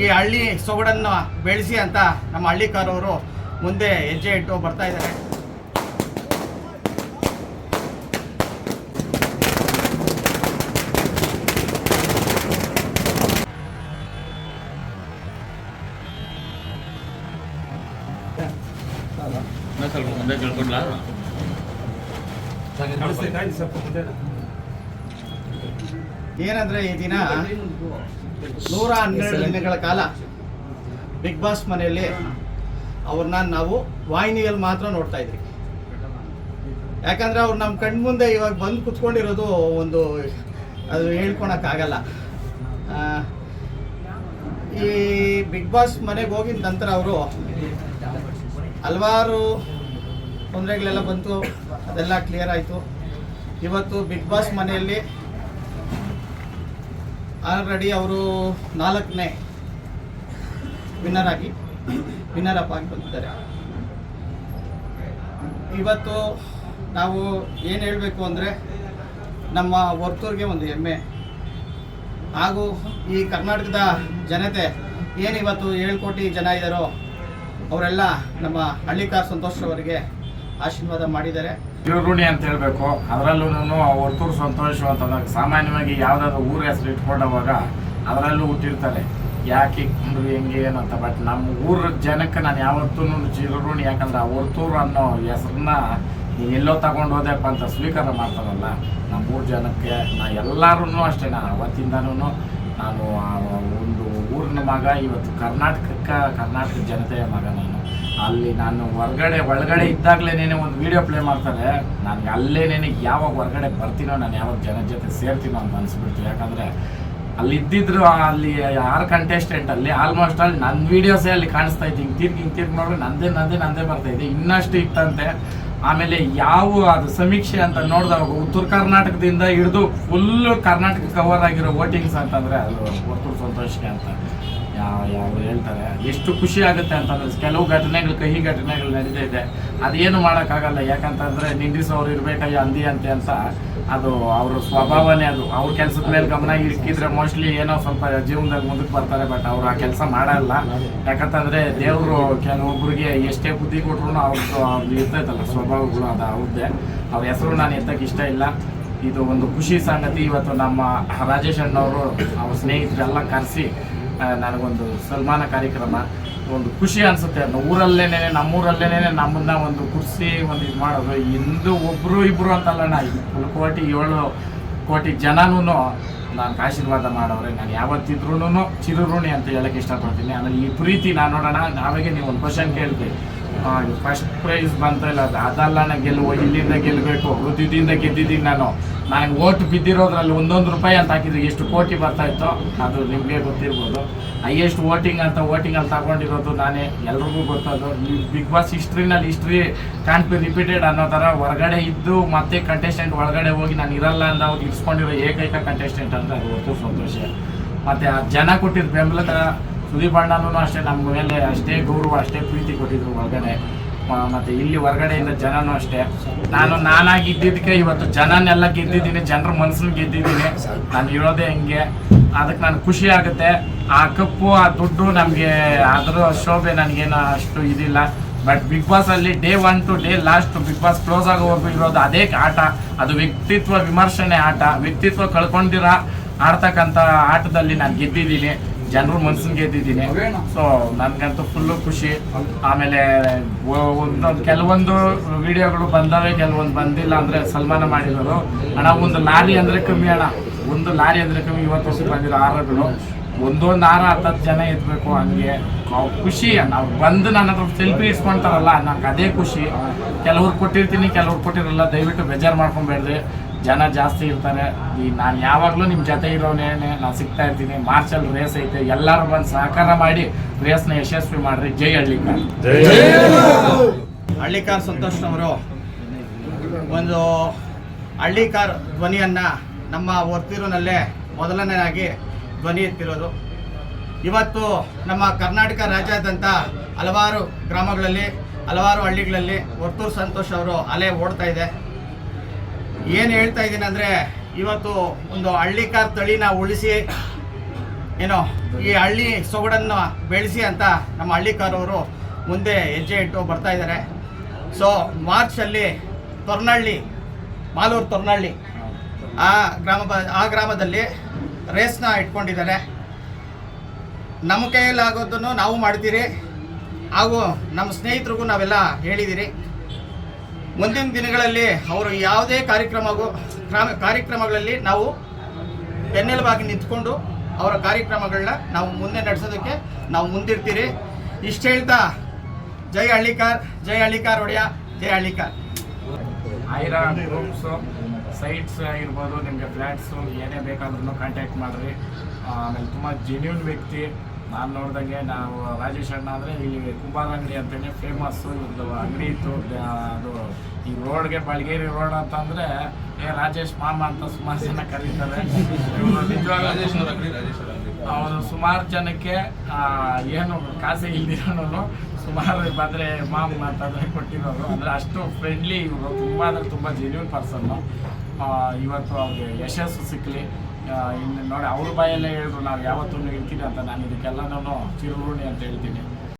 ಈ ಹಳ್ಳಿ ಸೊಗಡನ್ನು ಬೆಳೆಸಿ ಅಂತ ನಮ್ಮ ಹಳ್ಳಿಕಾರವರು ಮುಂದೆ ಹೆಜ್ಜೆ ಇಟ್ಟು ಬರ್ತಾ ಇದ್ದಾರೆ. ಏನಂದ್ರೆ ಈ ದಿನ ನೂರ ಹನ್ನೆರಡು ದಿನಗಳ ಕಾಲ ಬಿಗ್ ಬಾಸ್ ಮನೆಯಲ್ಲಿ ಅವ್ರನ್ನ ನಾವು ವಾಹಿನಿಯಲ್ಲಿ ಮಾತ್ರ ನೋಡ್ತಾ ಇದ್ರಿ. ಯಾಕಂದ್ರೆ ಅವ್ರು ನಮ್ಮ ಕಣ್ಮುಂದೆ ಇವಾಗ ಬಂದು ಕುತ್ಕೊಂಡಿರೋದು ಒಂದು ಅದು ಹೇಳ್ಕೊಳಕ್ಕಾಗಲ್ಲ ಈ ಬಿಗ್ ಬಾಸ್ ಮನೆಗೆ ಹೋಗಿದ ನಂತರ ಅವರು ಹಲವಾರು ತೊಂದರೆಗಳೆಲ್ಲ ಬಂತು, ಅದೆಲ್ಲ ಕ್ಲಿಯರ್ ಆಯಿತು. ಇವತ್ತು ಬಿಗ್ ಬಾಸ್ ಮನೆಯಲ್ಲಿ ಆಲ್ರೆಡಿ ಅವರು ನಾಲ್ಕನೇ ವಿನ್ನರ್ ಆಗಿ ವಿನ್ನರ್ ಅಪ್ ಆಗಿ ಬಂದಿದ್ದಾರೆ. ಇವತ್ತು ನಾವು ಏನು ಹೇಳಬೇಕು ಅಂದರೆ ನಮ್ಮ ವರ್ತೂರಿಗೆ ಒಂದು ಹೆಮ್ಮೆ. ಹಾಗೂ ಈ ಕರ್ನಾಟಕದ ಜನತೆ ಏನು ಇವತ್ತು ಏಳು ಕೋಟಿ ಜನ ಇದ್ದಾರೋ ಅವರೆಲ್ಲ ನಮ್ಮ ಹಳ್ಳಿಕಾರ್ ಸಂತೋಷ್ ಅವರಿಗೆ ಆಶೀರ್ವಾದ ಮಾಡಿದ್ದಾರೆ. ಋಣಿ ಅಂತ ಹೇಳ್ಬೇಕು. ಅದರಲ್ಲೂ ವರ್ತೂರು ಸಂತೋಷ ಅಂತಂದಾಗ ಸಾಮಾನ್ಯವಾಗಿ ಯಾವ್ದಾದ್ರು ಊರ ಹೆಸರು ಇಟ್ಕೊಂಡವಾಗ ಅದರಲ್ಲೂ ಹುಟ್ಟಿರ್ತಾರೆ. ಯಾಕೆ ಇಟ್ಕೊಂಡ್ರು ಹೆಂಗೆ ಏನಂತ ಬಟ್ ನಮ್ಮ ಊರ ಜನಕ್ಕೆ ನಾನು ಯಾವತ್ತೂ ಚಿರಋಣಿ ಯಾಕಂದ್ರೆ ಆ ವರ್ತೂರು ಅನ್ನೋ ಹೆಸರನ್ನ ಎಲ್ಲೋ ತಗೊಂಡು ಹೋದೆಪ್ಪ ಅಂತ ಸ್ವೀಕಾರ ಮಾಡ್ತಾರಲ್ಲ, ನಮ್ಮ ಊರ ಜನಕ್ಕೆ, ನಾ ಎಲ್ಲರೂ ಅಷ್ಟೇ ನಾನು ಅವತ್ತಿಂದನೂ ನಾನು ಒಂದು ಊರಿನ ಮಗ, ಇವತ್ತು ಕರ್ನಾಟಕಕ್ಕೆ, ಕರ್ನಾಟಕ ಜನತೆಯ ಮಗ ನಾನು. ಅಲ್ಲಿ ನಾನು ಹೊರಗಡೆ, ಒಳಗಡೆ ಇದ್ದಾಗಲೇನೆ ಒಂದು ವಿಡಿಯೋ ಪ್ಲೇ ಮಾಡ್ತಾರೆ. ನನಗೆ ಅಲ್ಲೇನೇನೆ ಯಾವಾಗ ಹೊರಗಡೆ ಬರ್ತೀನೋ, ನಾನು ಯಾವಾಗ ಜನ ಜೊತೆ ಸೇರ್ತೀನೋ ಅಂತ ಅನ್ಸ್ಬಿಡ್ತು. ಯಾಕಂದರೆ ಅಲ್ಲಿ ಇದ್ದಿದ್ರು ಅಲ್ಲಿ ಆರು ಕಂಟೆಸ್ಟೆಂಟ್ ಅಲ್ಲಿ ಆಲ್ಮೋಸ್ಟ್ ಅಲ್ಲಿ ನನ್ನ ವೀಡಿಯೋಸೇ ಅಲ್ಲಿ ಕಾಣಿಸ್ತಾ ಇತ್ತು ಹಿಂಗೆ ತಿರ್ಗಿ ಹಿಂಗೆ ತಿರ್ಗಿ ನೋಡ್ರೆ ನಂದೇ ನಂದೇ ನಂದೇ ಬರ್ತಾ ಇದೆ. ಇನ್ನಷ್ಟು ಇತ್ತಂತೆ. ಆಮೇಲೆ ಯಾವ ಅದು ಸಮೀಕ್ಷೆ ಅಂತ ನೋಡಿದಾಗ ಉತ್ತರ ಕರ್ನಾಟಕದಿಂದ ಹಿಡಿದು ಫುಲ್ಲು ಕರ್ನಾಟಕ ಕವರ್ ಆಗಿರೋ ವೋಟಿಂಗ್ಸ್ ಅಂತಂದ್ರೆ ಅದು ಒಟ್ಟು ಸಂತೋಷಕ್ಕೆ ಅಂತ. ಯಾವ ಯಾವ ಹೇಳ್ತಾರೆ. ಎಷ್ಟು ಖುಷಿ ಆಗುತ್ತೆ ಅಂತಂದ್ರೆ ಕೆಲವು ಘಟನೆಗಳು, ಕಹಿ ಘಟನೆಗಳು ನಡೀತಾ ಅದೇನು ಮಾಡೋಕ್ಕಾಗಲ್ಲ. ಯಾಕಂತಂದ್ರೆ ನಿಂದಿಸೋರು ಇರಬೇಕಯ್ಯ ಅಂದಿ ಅಂತೆ ಅಂತ ಅದು ಅವ್ರ ಸ್ವಭಾವನೇ ಅದು. ಅವ್ರ ಕೆಲಸದ ಮೇಲೆ ಗಮನ ಇಕ್ಕಿದ್ರೆ ಮೋಸ್ಟ್ಲಿ ಏನೋ ಸ್ವಲ್ಪ ಜೀವನದಲ್ಲಿ ಮುಂದಕ್ಕೆ ಬರ್ತಾರೆ ಬಟ್ ಅವ್ರು ಆ ಕೆಲಸ ಮಾಡಲ್ಲ. ಯಾಕಂತಂದ್ರೆ ದೇವರು ಕೆಲವೊಬ್ಬರಿಗೆ ಎಷ್ಟೇ ಬುದ್ಧಿ ಕೊಟ್ರು ಅವ್ರದ್ದು ಅವ್ರದ್ದು ಇರ್ತೈತಲ್ಲ, ಸ್ವಭಾವಗಳು ಅದು ಅವ್ರದ್ದೇ ಅವ್ರ ಹೆಸರು ನಾನು ಎತ್ತಕ್ಕೆ ಇಷ್ಟ ಇಲ್ಲ. ಇದು ಒಂದು ಖುಷಿ ಸಂಗತಿ. ಇವತ್ತು ನಮ್ಮ ರಾಜೇಶ್ ಅಣ್ಣವರು, ಅವ್ರ ಸ್ನೇಹಿತರೆಲ್ಲ ಕರೆಸಿ ನನಗೊಂದು ಸನ್ಮಾನ ಕಾರ್ಯಕ್ರಮ, ಒಂದು ಖುಷಿ ಅನಿಸುತ್ತೆ. ನಮ್ಮ ಊರಲ್ಲೇನೆ ನಮ್ಮೂರಲ್ಲೇನೆ ನಮ್ಮನ್ನ ಒಂದು ಕುರ್ಸಿ, ಒಂದು ಇದು ಮಾಡೋದು. ಇಂದು ಒಬ್ಬರು ಇಬ್ಬರು ಅಂತಲ್ಲಣ್ಣ ಒಂದು ಕೋಟಿ ಏಳು ಕೋಟಿ ಜನನೂ ನಾನು ಆಶೀರ್ವಾದ ಮಾಡೋರೆ ನಾನು ಯಾವತ್ತಿದ್ರೂ ಚಿರುಋಣಿ ಅಂತ ಹೇಳಕ್ಕೆ ಇಷ್ಟಪಡ್ತೀನಿ. ಆಮೇಲೆ ಈ ಪ್ರೀತಿ ನಾನು ನೋಡೋಣ ನಾವಾಗೆ ನೀವು ಒಂದು ಕ್ವಶನ್ ಕೇಳ್ತೀವಿ. ಫಸ್ಟ್ ಪ್ರೈಸ್ ಬಂತಲ್ಲ ಅದು ಅದಲ್ಲಣ್ಣ ಗೆಲ್ಲುವ, ಇಲ್ಲಿಂದ ಗೆಲ್ಲಬೇಕು ಹೃದಯದಿಂದ ಗೆದ್ದಿದ್ದೀನಿ ನಾನು. ನನಗೆ ಓಟ್ ಬಿದ್ದಿರೋದ್ರಲ್ಲಿ ಒಂದೊಂದು ರೂಪಾಯಿ ಅಂತ ಹಾಕಿದ್ರೆ, ಎಷ್ಟು ಕೋಟಿ ಬರ್ತಾ ಇತ್ತು ಅದು ನಿಮಗೆ ಗೊತ್ತಿರ್ಬೋದು. ಹೈಯೆಸ್ಟ್ ವೋಟಿಂಗ್ ಅಂತ ವೋಟಿಂಗಲ್ಲಿ ತಗೊಂಡಿರೋದು ನಾನೇ, ಎಲ್ರಿಗೂ ಗೊತ್ತದು. ಈ ಬಿಗ್ ಬಾಸ್ ಹಿಸ್ಟ್ರಿನಲ್ಲಿ ಹಿಸ್ಟ್ರಿ ಕಾನ್ ಬಿ ರಿಪೀಟೆಡ್ ಅನ್ನೋ ಥರ ಹೊರಗಡೆ ಇದ್ದು ಮತ್ತೆ ಕಂಟೆಸ್ಟೆಂಟ್ ಒಳಗಡೆ ಹೋಗಿ ನಾನು ಇರಲ್ಲ ಅಂತ ಅವ್ರು ಇಟ್ಸ್ಕೊಂಡಿರೋ ಏಕೈಕ ಕಂಟೆಸ್ಟೆಂಟ್ ಅಂತ ಅದು ಗೊತ್ತು ಸಂತೋಷ. ಮತ್ತು ಆ ಜನ ಕೊಟ್ಟಿದ್ದ ಬೆಂಬಲದ ಸುದೀಪ್ ಅಣ್ಣನೂ ಅಷ್ಟೇ, ನಮ್ಮ ಮೇಲೆ ಅಷ್ಟೇ ಗೌರವ, ಅಷ್ಟೇ ಪ್ರೀತಿ ಕೊಟ್ಟಿದ್ರು ಮ- ಮತ್ತೆ ಇಲ್ಲಿ ಹೊರಗಡೆಯಿಂದ ಜನನೂ ಅಷ್ಟೇ. ನಾನು ನಾನಾಗಿ ಇದ್ದಿದ್ದಕ್ಕೆ ಇವತ್ತು ಜನನೆಲ್ಲ ಗೆದ್ದಿದ್ದೀನಿ, ಜನರ ಮನಸ್ಸನ್ನು ಗೆದ್ದಿದ್ದೀನಿ. ನಾನು ಇರೋದೇ ಹಿಂಗೆ. ಅದಕ್ಕೆ ನಾನು ಖುಷಿ ಆಗುತ್ತೆ. ಆ ಕಪ್ಪು, ಆ ದುಡ್ಡು ನಮಗೆ ಅದರ ಶೋಭೆ ನನಗೇನು ಅಷ್ಟು ಇದಿಲ್ಲ. ಬಟ್ ಬಿಗ್ ಬಾಸ್ ಅಲ್ಲಿ day one to day last Bigg Boss close ಆಗೋವರೆಗೂ ಇರೋದು ಅದೇ ಆಟ. ಅದು ವ್ಯಕ್ತಿತ್ವ ವಿಮರ್ಶನೆ ಆಟ. ವ್ಯಕ್ತಿತ್ವ ಕಳ್ಕೊಂಡಿರ ಆಡ್ತಕ್ಕಂಥ ಆಟದಲ್ಲಿ ನಾನು ಗೆದ್ದಿದ್ದೀನಿ. ಜನರು ಮನ್ಸನ್ ಗೆದ್ದಿದ್ದೀನಿ ಸೊ ನನ್ಗಂತೂ ಫುಲ್ಲು ಖುಷಿ. ಆಮೇಲೆ ಒಂದೊಂದು ಕೆಲವೊಂದು ವಿಡಿಯೋಗಳು ಬಂದವೆ, ಕೆಲವೊಂದು ಬಂದಿಲ್ಲ ಅಂದ್ರೆ ಸಲ್ಮಾನ ಮಾಡಿರೋರು ಅಣ್ಣ, ಒಂದು ಲಾರಿ ಅಂದ್ರೆ ಕಮ್ಮಿ ಅಣ್ಣ. ಒಂದು ಲಾರಿ ಅಂದ್ರೆ ಕಮ್ಮಿ ಇವತ್ತು ಬಂದಿರೋ ಹಾರಗಳು ಒಂದೊಂದು ಹಾರ ಹತ್ತು ಜನ ಇರಬೇಕು ಹಂಗೆ. ಖುಷಿ, ನಾವು ಬಂದು ನನ್ನ ಹತ್ರ ಸೆಲ್ಫಿ ಇಸ್ಕೊಂತಾರಲ್ಲ ನನಗೆ ಅದೇ ಖುಷಿ. ಕೆಲವ್ರು ಕೊಟ್ಟಿರ್ತೀನಿ, ಕೆಲವ್ರು ಕೊಟ್ಟಿರಲ್ಲ, ದಯವಿಟ್ಟು ಬೇಜಾರು ಮಾಡ್ಕೊಂಬೇಡ್ರಿ. ಜನ ಜಾಸ್ತಿ ಇರ್ತಾರೆ. ಈ ನಾನು ಯಾವಾಗಲೂ ನಿಮ್ಮ ಜೊತೆ ಇರೋನೇನೆ ನಾನು ಸಿಗ್ತಾ ಇರ್ತೀನಿ. ಮಾರ್ಚಲ್ಲಿ ರೇಸ್ ಐತೆ. ಎಲ್ಲರೂ ಬಂದು ಸಹಕಾರ ಮಾಡಿ ರೇಸ್ನ ಯಶಸ್ವಿ ಮಾಡ್ರಿ. ಜೈ ಹಳ್ಳಿಕಾರ್. ಹಳ್ಳಿಕಾರ್ ಸಂತೋಷ್ನವರು ಒಂದು ಹಳ್ಳಿಕಾರ್ ಧ್ವನಿಯನ್ನು ನಮ್ಮ ವರ್ತೂರಿನಲ್ಲೇ ಮೊದಲನೇದಾಗಿ ಧ್ವನಿ ಎತ್ತಿರೋದು. ಇವತ್ತು ನಮ್ಮ ಕರ್ನಾಟಕ ರಾಜ್ಯಾದ್ಯಂತ ಹಲವಾರು ಗ್ರಾಮಗಳಲ್ಲಿ ಹಲವಾರು ಹಳ್ಳಿಗಳಲ್ಲಿ ಒರ್ತೂರು ಸಂತೋಷ್ ಅವರು ಅಲೆ ಓಡ್ತಾ ಇದೆ. ಏನು ಹೇಳ್ತಾ ಇದ್ದೀನಿ ಅಂದರೆ, ಇವತ್ತು ಒಂದು ಹಳ್ಳಿಕಾರ್ ತಳಿನ ಉಳಿಸಿ, ಏನೋ ಈ ಹಳ್ಳಿ ಸೊಗಡನ್ನು ಬೆಳೆಸಿ ಅಂತ ನಮ್ಮ ಹಳ್ಳಿಕಾರವರು ಮುಂದೆ ಹೆಜ್ಜೆ ಇಟ್ಟು ಬರ್ತಾ ಇದ್ದಾರೆ. ಸೊ ಮಾರ್ಚಲ್ಲಿ ತೊರ್ನಹಳ್ಳಿ ಮಾಲೂರು ತೊರ್ನಹಳ್ಳಿ ಆ ಗ್ರಾಮ ಆ ಗ್ರಾಮದಲ್ಲಿ ರೇಸ್ನ ಇಟ್ಕೊಂಡಿದ್ದಾರೆ. ನಮ್ಮ ಕೈಯಲ್ಲಾಗೋದನ್ನು ನಾವು ಮಾಡ್ತೀರಿ. ಹಾಗೂ ನಮ್ಮ ಸ್ನೇಹಿತರಿಗೂ ನಾವೆಲ್ಲ ಹೇಳಿದ್ದೀರಿ ಮುಂದಿನ ದಿನಗಳಲ್ಲಿ ಅವರು ಯಾವುದೇ ಕಾರ್ಯಕ್ರಮಗೂ ಕ್ರಮ ಕಾರ್ಯಕ್ರಮಗಳಲ್ಲಿ ನಾವು ಬೆನ್ನೆಲುಬಾಗಿ ನಿಂತ್ಕೊಂಡು ಅವರ ಕಾರ್ಯಕ್ರಮಗಳನ್ನ ನಾವು ಮುಂದೆ ನಡೆಸೋದಕ್ಕೆ ನಾವು ಮುಂದಿರ್ತೀರಿ. ಇಷ್ಟು ಹೇಳ್ತಾ, ಜೈ ಹಳ್ಳಿಕಾರ್ ಜೈ ಹಳ್ಳಿಕಾರ್ ಒಡೆಯ, ಜೈ ಹಳ್ಳಿಕಾರ್. ಐರಾ ರೂಮ್ಸು, ಸೈಟ್ಸ್ ಆಗಿರ್ಬೋದು, ನಿಮಗೆ ಫ್ಲ್ಯಾಟ್ಸು ಏನೇ ಬೇಕಾದ್ರೂ ಕಾಂಟ್ಯಾಕ್ಟ್ ಮಾಡಿರಿ. ಆಮೇಲೆ ತುಂಬ ಜೆನ್ಯೂನ್ ವ್ಯಕ್ತಿ. ನಾನು ನೋಡ್ದಂಗೆ ನಾವು ರಾಜೇಶ್ ಅಣ್ಣ ಅಂದರೆ ಇಲ್ಲಿ ಕುಂಬಾರ ಅಂಗಡಿ ಅಂತಲೇ ಫೇಮಸ್ಸು ಇದು ಅಂಗಡಿ ಇತ್ತು. ಅದು ಈ ರೋಡ್ಗೆ ಬಳ್ಗೇರಿ ರೋಡ್ ಅಂತಂದರೆ ಏ ರಾಜೇಶ್ ಮಾಮ ಅಂತ ಸುಮಾರು ಜನ ಕರೀತಾರೆ. ಅವ್ರ ಸುಮಾರು ಜನಕ್ಕೆ ಏನು ಕಾಸೆ ಇಲ್ದಿರೋನು ಸುಮಾರು ಬಂದರೆ ಮಾಮ ಅಂತಂದರೆ ಕೊಟ್ಟಿರೋರು. ಅಂದರೆ ಅಷ್ಟು ಫ್ರೆಂಡ್ಲಿ ಇವರು. ತುಂಬ ಅಂದರೆ ತುಂಬ ಜೆನ್ಯೂನ್ ಪರ್ಸನ್ನು ಇವತ್ತು ಅವ್ರಿಗೆ ಯಶಸ್ಸು ಸಿಕ್ಕಲಿ ಇನ್ನು ನೋಡಿ ಅವ್ರ ಬಾಯಲ್ಲೇ ಹೇಳಿದ್ರು ನಾನು ಯಾವತ್ತೂ ಇರ್ತೀನಿ ಅಂತ. ನಾನು ಇದಕ್ಕೆಲ್ಲನೂ ಚಿರುಋಣಿ ಅಂತ ಹೇಳ್ತೀನಿ.